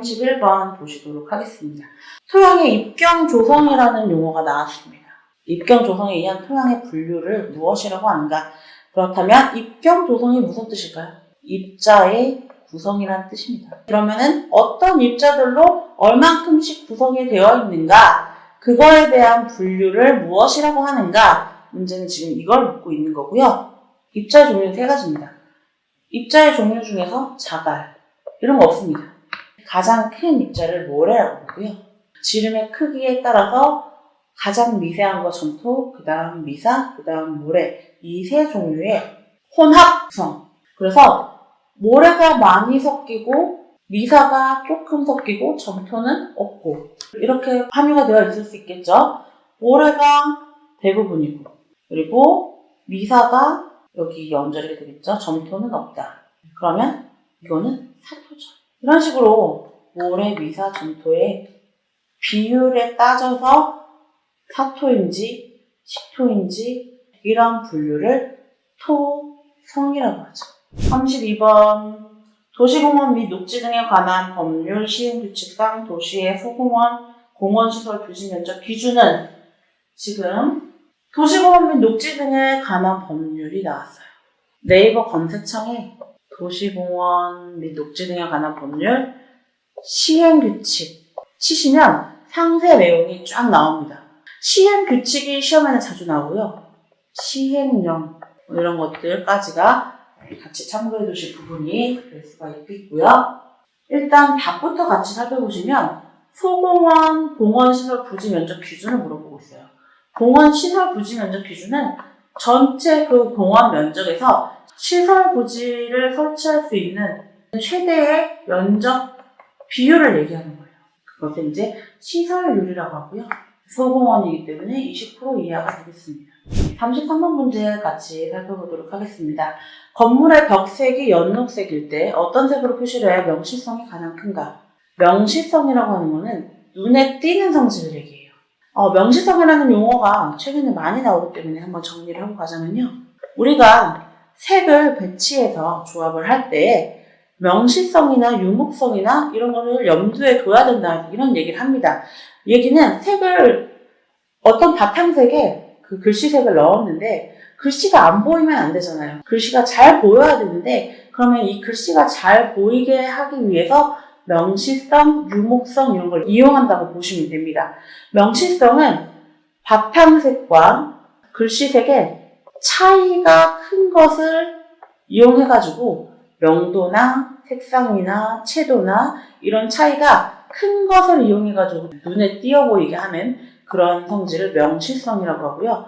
31번 보시도록 하겠습니다. 토양의 입경 조성이라는 용어가 나왔습니다. 입경 조성에 의한 토양의 분류를 무엇이라고 하는가? 그렇다면 입경 조성이 무슨 뜻일까요? 입자의 구성이라는 뜻입니다. 그러면은 어떤 입자들로 얼만큼씩 구성이 되어 있는가? 그거에 대한 분류를 무엇이라고 하는가? 문제는 지금 이걸 묻고 있는 거고요. 입자의 종류는 세 가지입니다. 입자의 종류 중에서 자갈, 이런 거 없습니다. 가장 큰 입자를 모래라고 보고요. 지름의 크기에 따라서 가장 미세한 거 점토, 그 다음 미사, 그 다음 모래 이 세 종류의 혼합 구성. 그래서 모래가 많이 섞이고 미사가 조금 섞이고 점토는 없고 이렇게 함유가 되어 있을 수 있겠죠. 모래가 대부분이고 그리고 미사가 여기 연절이 되겠죠. 점토는 없다. 그러면 이거는 사토죠. 이런 식으로 모래, 미사, 점토의 비율에 따져서 사토인지 식토인지 이런 분류를 토성이라고 하죠. 32번 도시공원 및 녹지 등에 관한 법률 시행 규칙상 도시의 소공원, 공원시설 부지 면적 기준은 지금 도시공원 및 녹지 등에 관한 법률이 나왔어요. 네이버 검색창에 도시공원 및 녹지 등에 관한 법률 시행 규칙 치시면 상세 내용이 쫙 나옵니다. 시행 규칙이 시험에는 자주 나오고요. 시행령 뭐 이런 것들까지가 같이 참고해 두실 부분이 될 수가 있고요. 일단 답부터 같이 살펴보시면 소공원 공원 시설 부지 면적 기준을 물어보고 있어요. 공원 시설 부지 면적 기준은 전체 그 공원 면적에서 시설 부지를 설치할 수 있는 최대의 면적 비율을 얘기하는 거예요. 그것을 이제 시설률이라고 하고요. 소공원이기 때문에 20% 이하가 되겠습니다. 33번 문제 같이 살펴보도록 하겠습니다. 건물의 벽색이 연녹색일 때 어떤 색으로 표시를 해야 명시성이 가장 큰가? 명시성이라고 하는 거는 눈에 띄는 성질을 얘기해요. 어, 명시성이라는 용어가 최근에 많이 나오기 때문에 한번 정리를 하고 가자면요. 우리가 색을 배치해서 조합을 할 때 명시성이나 유목성이나 이런 거를 염두에 둬야 된다 이런 얘기를 합니다. 얘기는 색을 어떤 바탕색에 그 글씨색을 넣었는데 글씨가 안 보이면 안 되잖아요. 글씨가 잘 보여야 되는데 그러면 이 글씨가 잘 보이게 하기 위해서 명시성, 유목성 이런 걸 이용한다고 보시면 됩니다. 명시성은 바탕색과 글씨색의 차이가 큰 것을 이용해가지고 명도나 색상이나 채도나 이런 차이가 큰 것을 이용해가지고 눈에 띄어 보이게 하는 그런 성질을 명시성이라고 하고요.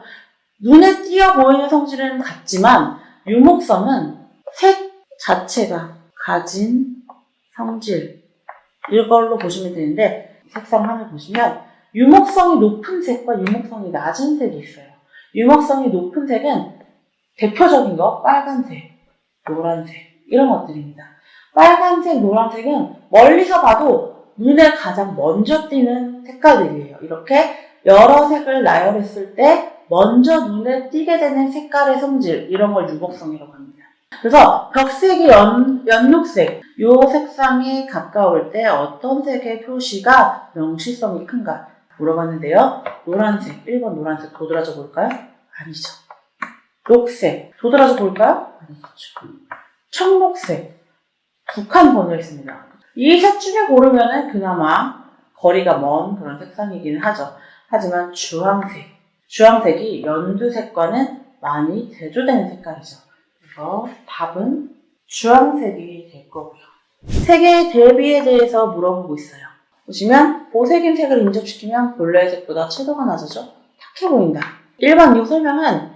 눈에 띄어 보이는 성질은 같지만 유목성은 색 자체가 가진 성질 이걸로 보시면 되는데 색상 화면 보시면 유목성이 높은 색과 유목성이 낮은 색이 있어요. 유목성이 높은 색은 대표적인 거 빨간색, 노란색 이런 것들입니다. 빨간색, 노란색은 멀리서 봐도 눈에 가장 먼저 띄는 색깔들이에요. 이렇게 여러 색을 나열했을 때 먼저 눈에 띄게 되는 색깔의 성질 이런 걸 유목성이라고 합니다. 그래서 벽색이 연, 연육색 요 색상에 가까울 때 어떤 색의 표시가 명시성이 큰가 물어봤는데요. 노란색 1번 노란색 도드라져 볼까요? 아니죠. 녹색 도드라져 볼까요? 아니죠. 청록색 두칸 번호했습니다. 이 색 중에 고르면은 그나마 거리가 먼 그런 색상이기는 하죠. 하지만 주황색, 주황색이 연두색과는 많이 대조되는 색깔이죠. 그래서 답은 주황색이 될 거고요. 색의 대비에 대해서 물어보고 있어요. 보시면 보색인 색을 인접시키면 본래의 색보다 채도가 낮아져 탁해 보인다. 일반 이 설명은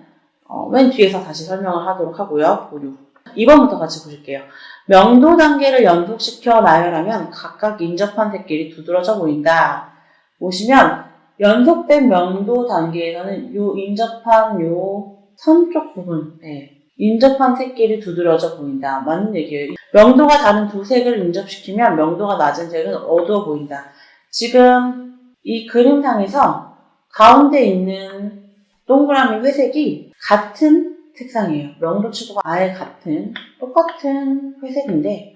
어, 맨 뒤에서 다시 설명을 하도록 하고요. 보류. 2번부터 같이 보실게요. 명도 단계를 연속시켜 나열하면 각각 인접한 색끼리 두드러져 보인다. 보시면 연속된 명도 단계에서는 요 인접한 요 선 쪽 부분, 네. 인접한 색끼리 두드러져 보인다. 맞는 얘기예요. 명도가 다른 두 색을 인접시키면 명도가 낮은 색은 어두워 보인다. 지금 이 그림상에서 가운데 있는 동그라미 회색이 같은 색상이에요. 명도 치고가 아예 같은 똑같은 회색인데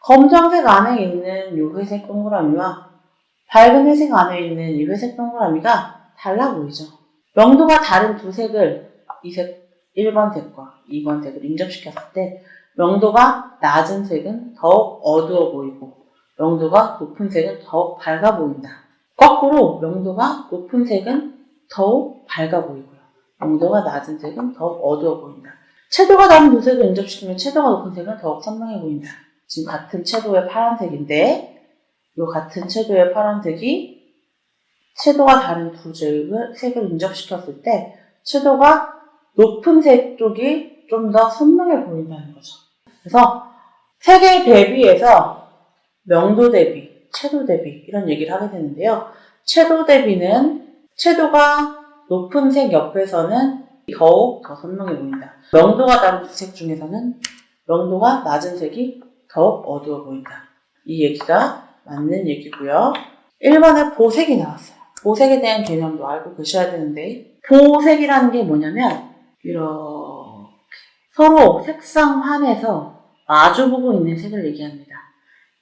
검정색 안에 있는 이 회색 동그라미와 밝은 회색 안에 있는 이 회색 동그라미가 달라 보이죠. 명도가 다른 두 색을 이 색, 1번 색과 2번 색을 인접시켰을 때 명도가 낮은 색은 더욱 어두워 보이고 명도가 높은 색은 더욱 밝아 보인다. 거꾸로 명도가 높은 색은 더욱 밝아 보이고요. 명도가 낮은 색은 더욱 어두워 보인다. 채도가 다른 두 색을 인접시키면 채도가 높은 색은 더욱 선명해 보인다. 지금 같은 채도의 파란색인데 이 같은 채도의 파란색이 채도가 다른 두 색을, 인접시켰을 때 채도가 높은 색 쪽이 좀 더 선명해 보인다는 거죠. 그래서 색에 대비해서 명도 대비, 채도 대비 이런 얘기를 하게 되는데요. 채도 대비는 채도가 높은 색 옆에서는 더욱 더 선명해 보인다. 명도가 다른 두색 중에서는 명도가 낮은 색이 더욱 어두워 보인다. 이 얘기가 맞는 얘기고요. 1번에 보색이 나왔어요. 보색에 대한 개념도 알고 계셔야 되는데 보색이라는 게 뭐냐면 이렇게 서로 색상 환에서 마주보고 있는 색을 얘기합니다.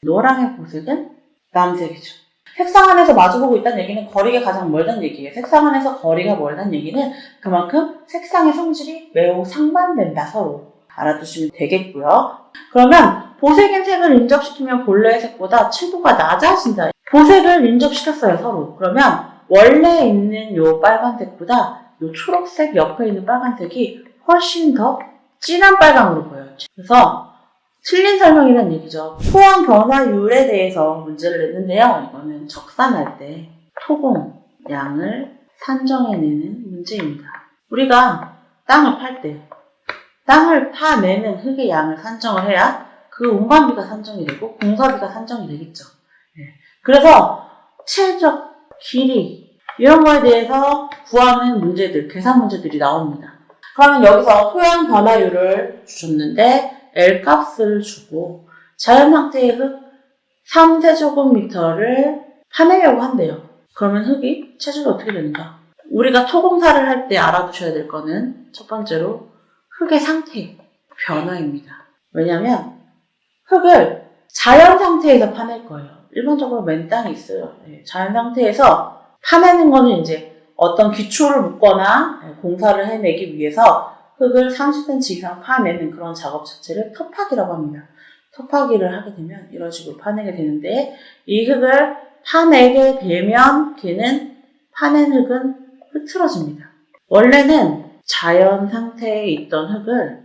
노랑의 보색은 남색이죠. 색상 안에서 마주보고 있다는 얘기는 거리가 가장 멀다는 얘기예요. 색상 안에서 거리가 멀다는 얘기는 그만큼 색상의 성질이 매우 상반된다 서로 알아두시면 되겠고요. 그러면 보색인 색을 인접시키면 본래의 색보다 채도가 낮아진다. 보색을 인접시켰어요 서로. 그러면 원래 있는 요 빨간색보다 요 초록색 옆에 있는 빨간색이 훨씬 더 진한 빨강으로 보여요. 그래서 틀린 설명이라는 얘기죠. 토양 변화율에 대해서 문제를 냈는데요. 이거는 적산할 때 토공 양을 산정해내는 문제입니다. 우리가 땅을 팔 때 땅을 파내는 흙의 양을 산정을 해야 그 운반비가 산정이 되고 공사비가 산정이 되겠죠. 네. 그래서 최적 길이 이런 거에 대해서 구하는 문제들, 계산 문제들이 나옵니다. 그러면 여기서 토양 변화율을 주셨는데 L 값을 주고 자연 상태의 흙 3세제곱미터를 파내려고 한대요. 그러면 흙이 체중이 어떻게 되는가? 우리가 토공사를 할 때 알아두셔야 될 거는 첫 번째로 흙의 상태, 변화입니다. 왜냐면 흙을 자연 상태에서 파낼 거예요. 일반적으로 맨 땅이 있어요. 네, 자연 상태에서 파내는 거는 이제 어떤 기초를 묻거나 네, 공사를 해내기 위해서 흙을 30cm 이상 파내는 그런 작업 자체를 터파기라고 합니다. 터파기를 하게 되면 이런 식으로 파내게 되는데 이 흙을 파내게 되면 걔는 파낸 흙은 흐트러집니다. 원래는 자연 상태에 있던 흙을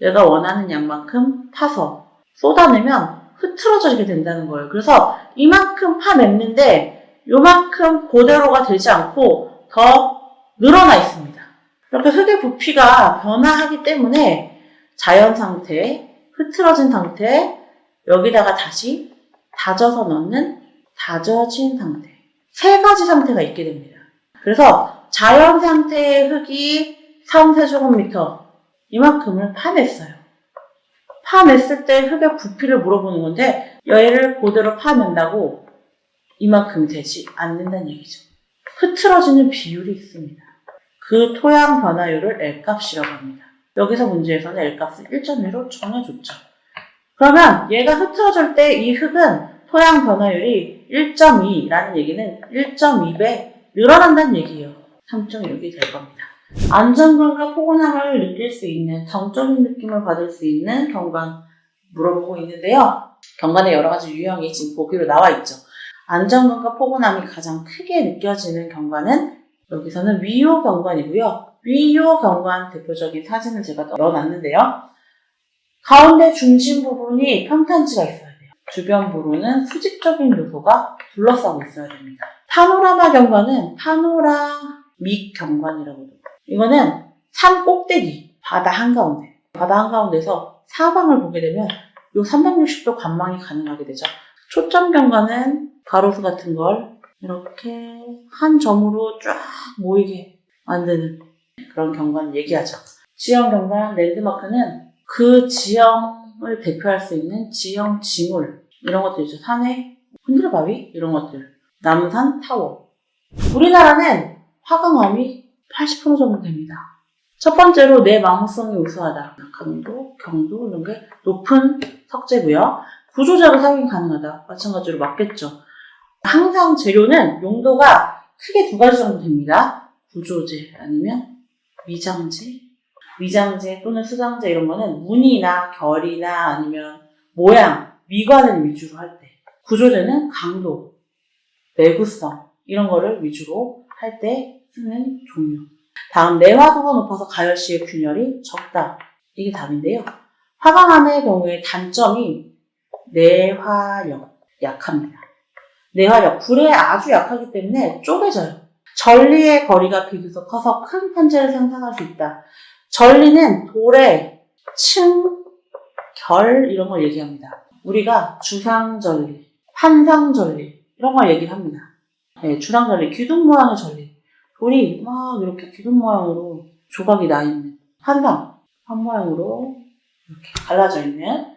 내가 원하는 양만큼 파서 쏟아내면 흐트러지게 된다는 거예요. 그래서 이만큼 파냈는데 요만큼 그대로가 되지 않고 더 늘어나 있습니다. 이렇게 흙의 부피가 변화하기 때문에 자연 상태, 흐트러진 상태, 여기다가 다시 다져서 넣는 다져진 상태. 세 가지 상태가 있게 됩니다. 그래서 자연 상태의 흙이 3 세제곱미터 이만큼을 파냈어요. 파냈을 때 흙의 부피를 물어보는 건데 얘를 그대로 파낸다고 이만큼이 되지 않는다는 얘기죠. 흐트러지는 비율이 있습니다. 그 토양 변화율을 L값이라고 합니다. 여기서 문제에서는 L값을 1.1로 정해줬죠. 그러면 얘가 흐트러질 때 이 흙은 토양 변화율이 1.2라는 얘기는 1.2배 늘어난다는 얘기예요. 3.6이 될 겁니다. 안정감과 포근함을 느낄 수 있는 정적인 느낌을 받을 수 있는 경관 물어보고 있는데요. 경관의 여러 가지 유형이 지금 보기로 나와 있죠. 안정감과 포근함이 가장 크게 느껴지는 경관은 여기서는 위호 경관이고요. 위호 경관 대표적인 사진을 제가 넣어놨는데요. 가운데 중심 부분이 평탄지가 있어야 돼요. 주변부로는 수직적인 요소가 둘러싸고 있어야 됩니다. 파노라마 경관은 파노라믹 경관이라고 해요. 이거는 산 꼭대기, 바다 한가운데, 바다 한가운데서 사방을 보게 되면 요 360도 관망이 가능하게 되죠. 초점 경관은 가로수 같은 걸 이렇게 한 점으로 쫙 모이게 만드는 그런 경관을 얘기하죠. 지형 경관 랜드마크는 그 지형을 대표할 수 있는 지형 지물 이런 것들 있죠. 산의 흔들바위 이런 것들. 남산 타워. 우리나라는 화강암이 80% 정도 됩니다. 첫 번째로 내 마음성이 우수하다. 강도, 경도 이런 게 높은 석재고요. 구조재로 사용이 가능하다. 마찬가지로 맞겠죠. 항상 재료는 용도가 크게 두 가지 정도 됩니다. 구조재 아니면 위장재. 위장재 또는 수장재 이런 거는 무늬나 결이나 아니면 모양, 미관을 위주로 할 때. 구조재는 강도, 내구성 이런 거를 위주로 할 때 쓰는 종류. 다음 내화도가 높아서 가열 시의 균열이 적다. 이게 답인데요. 화강암의 경우에 단점이 내화력 약합니다. 내화력 불에 아주 약하기 때문에 쪼개져요. 전리의 거리가 비교적 커서 큰 판재를 생산할 수 있다. 전리는 돌의 층, 결 이런 걸 얘기합니다. 우리가 주상전리, 판상전리 이런 걸 얘기합니다. 네, 주상전리, 기둥 모양의 전리. 돌이 막 이렇게 기둥 모양으로 조각이 나 있는 판상, 판 모양으로 이렇게 갈라져 있는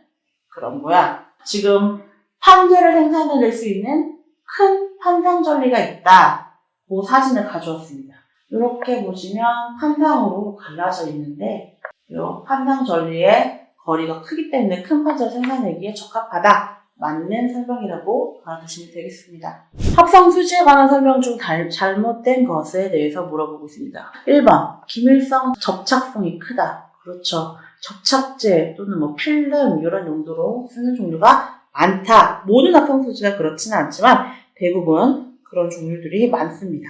그런 모양. 지금 판재를 생산해낼 수 있는 큰 판상전리가 있다. 그 사진을 가져왔습니다. 이렇게 보시면 판상으로 갈라져 있는데 이 판상전리의 거리가 크기 때문에 큰 판재를 생산하기에 적합하다. 맞는 설명이라고 알아두시면 되겠습니다. 합성 수지에 관한 설명 중 달- 잘못된 것에 대해서 물어보고 있습니다. 1번, 기밀성 접착성이 크다. 그렇죠. 접착제 또는 뭐 필름 이런 용도로 쓰는 종류가 많다. 모든 합성 수지가 그렇지는 않지만 대부분 그런 종류들이 많습니다.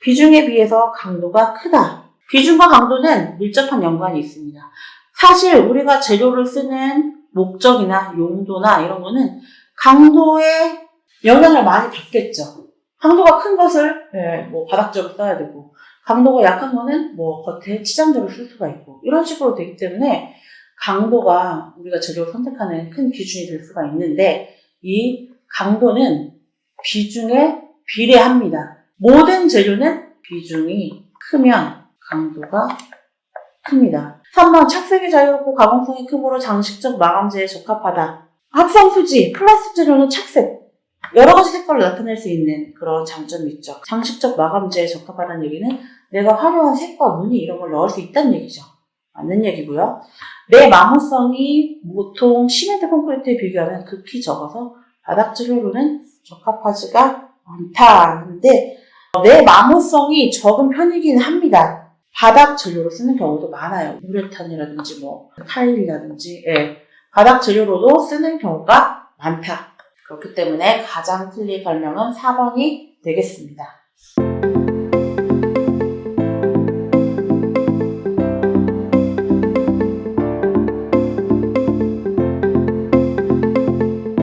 비중에 비해서 강도가 크다. 비중과 강도는 밀접한 연관이 있습니다. 사실 우리가 재료를 쓰는 목적이나 용도나 이런 거는 강도에 영향을 많이 받겠죠. 강도가 큰 것을 예, 뭐 바닥재로 써야 되고 강도가 약한 거는 뭐 겉에 치장재로 쓸 수가 있고 이런 식으로 되기 때문에 강도가 우리가 재료를 선택하는 큰 기준이 될 수가 있는데 이 강도는 비중에 비례합니다. 모든 재료는 비중이 크면 강도가 큽니다. 3번 착색이 자유롭고 가공성이 크므로 장식적 마감재에 적합하다. 합성 수지, 플라스틱 재료는 착색, 여러 가지 색깔을 나타낼 수 있는 그런 장점이 있죠. 장식적 마감재에 적합하다는 얘기는 내가 화려한 색과 무늬 이런 걸 넣을 수 있다는 얘기죠. 맞는 얘기고요. 내 마모성이 보통 시멘트 콘크리트에 비교하면 극히 적어서 바닥 재료로는 적합하지가 않다 하는데 내 마모성이 적은 편이긴 합니다. 바닥 재료로 쓰는 경우도 많아요. 우레탄이라든지 뭐 타일이라든지 예. 바닥 재료로도 쓰는 경우가 많다. 그렇기 때문에 가장 틀린 설명은 4번이 되겠습니다.